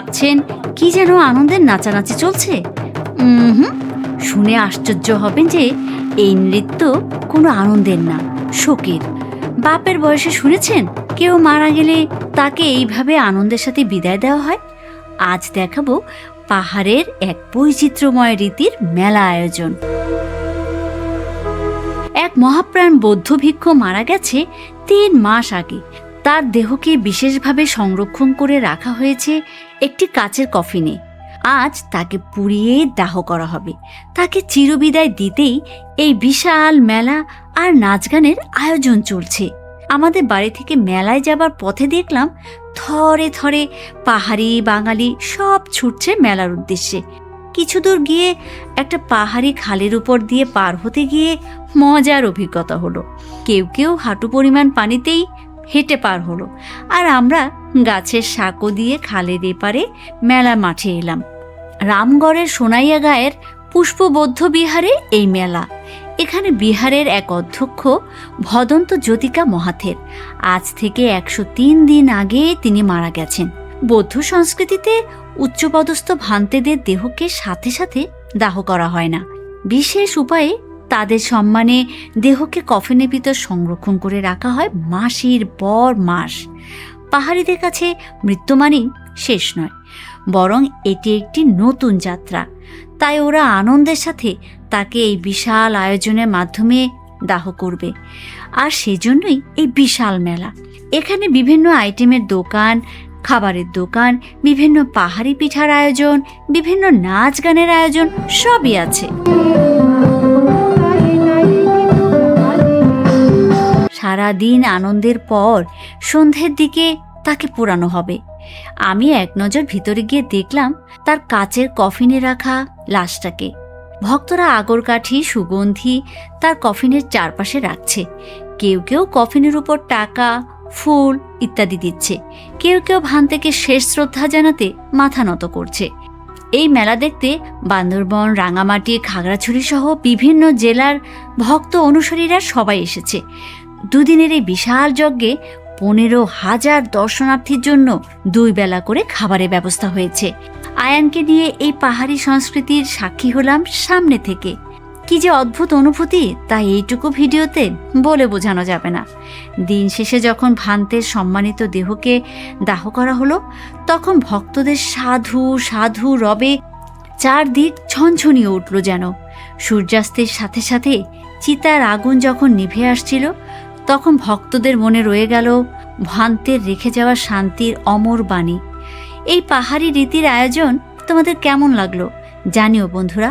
ভাবছেন, কি যেন আনন্দের নাচানাচি চলছে? হুম শুনে আশ্চর্য হবেন যে এই নৃত্য কোনো আনন্দের না, শোকের। বাপের বয়সে শুনেছেন, কেউ মারা গেলে তাকে এইভাবে আনন্দের সাথে বিদায় দেওয়া হয়? আজ দেখাবো পাহাড়ের এক বৈচিত্র্যময় রীতির মেলা আয়োজন। এক মহাপ্রাণ বৌদ্ধ ভিক্ষু মারা গেছে তিন মাস আগে। তার দেহকে বিশেষভাবে সংরক্ষণ করে রাখা হয়েছে একটি কাচের কফিনে। আজ তাকে পুড়িয়ে দাহ করা হবে। তাকে চিরবিদায় দিতেই এই বিশাল মেলা আর নাচ গানের আয়োজন চলছে। আমাদের বাড়ি থেকে মেলায় যাবার পথে দেখলাম থরে থরে পাহাড়ি বাঙালি সব ছুটছে মেলার উদ্দেশ্যে। কিছু দূর গিয়ে একটা পাহাড়ি খালের উপর দিয়ে পার হতে গিয়ে মজার অভিজ্ঞতা হলো। কেউ কেউ হাঁটু পরিমাণ পানিতেই হেঁটে পার হলো। আর আমরা গাছের সাঁকো দিয়ে খালের এপারে মেলা মাঠে এলাম। রামগড়ের সোনাইয়া গায়ের পুষ্পবদ্ধ বিহারে এই মেলা। এখানে বিহারের এক অধ্যক্ষ ভদন্ত জ্যোতিকা মহাথের। আজ থেকে একশো তিন দিন আগে তিনি মারা গেছেন। বৌদ্ধ সংস্কৃতিতে উচ্চপদস্থ ভান্তেদের দেহকে সাথে সাথে দাহ করা হয় না। বিশেষ উপায়ে তাদের সম্মানে দেহকে কফিনের ভিতর সংরক্ষণ করে রাখা হয় মাসের পর মাস। পাহাড়িদের কাছে মৃত্যু মানেই শেষ নয়, বরং এটি একটি নতুন যাত্রা। তাই ওরা আনন্দের সাথে তাকে এই বিশাল আয়োজনের মাধ্যমে দাহ করবে। আর সেজন্যই এই বিশাল মেলা। এখানে বিভিন্ন আইটেমের দোকান, খাবারের দোকান, বিভিন্ন পাহাড়ি পিঠার আয়োজন, বিভিন্ন নাচ গানের আয়োজন সবই আছে। সারাদিন আনন্দের পর সন্ধ্যের দিকে তাকে পোড়ানো হবে। আমি এক নজর ভিতরে গিয়ে দেখলাম তার কাচের কফিনে রাখা লাশটাকে। ভক্তরা আগরকাঠি, সুগন্ধি তার কফিনের চারপাশে রাখছে। কেউ কেউ কফিনের উপর টাকা, ফুল ইত্যাদি দিচ্ছে। কেউ কেউ ভান থেকে শেষ শ্রদ্ধা জানাতে মাথা নত করছে। এই মেলা দেখতে বান্দরবন, রাঙামাটি খাগড়াছড়ি সহ বিভিন্ন জেলার ভক্ত অনুসারীরা সবাই এসেছে। দুদিনের এই বিশাল যজ্ঞে পনেরো হাজার দর্শনার্থীর জন্য দুই বেলা করে খাবারের ব্যবস্থা হয়েছে। আয়ানকে নিয়ে এই পাহাড়ি সংস্কৃতির সাক্ষী হলাম সামনে থেকে। কি যে অদ্ভুত অনুভূতি, তা এইটুকু ভিডিওতে বলে বোঝানো যাবে না। দিন শেষে যখন ভান্তের সম্মানিত দেহকে দাহ করা হলো, তখন ভক্তদের সাধু সাধু রবে চারদিক ছনছনিয়ে উঠল যেন। সূর্যাস্তের সাথে সাথে চিতার আগুন যখন নিভে আসছিল তখন ভক্তদের মনে রয়ে গেল ভান্তের রেখে যাওয়া শান্তির অমর বাণী। এই পাহাড়ি রীতির আয়োজন তোমাদের কেমন লাগল জানিও বন্ধুরা।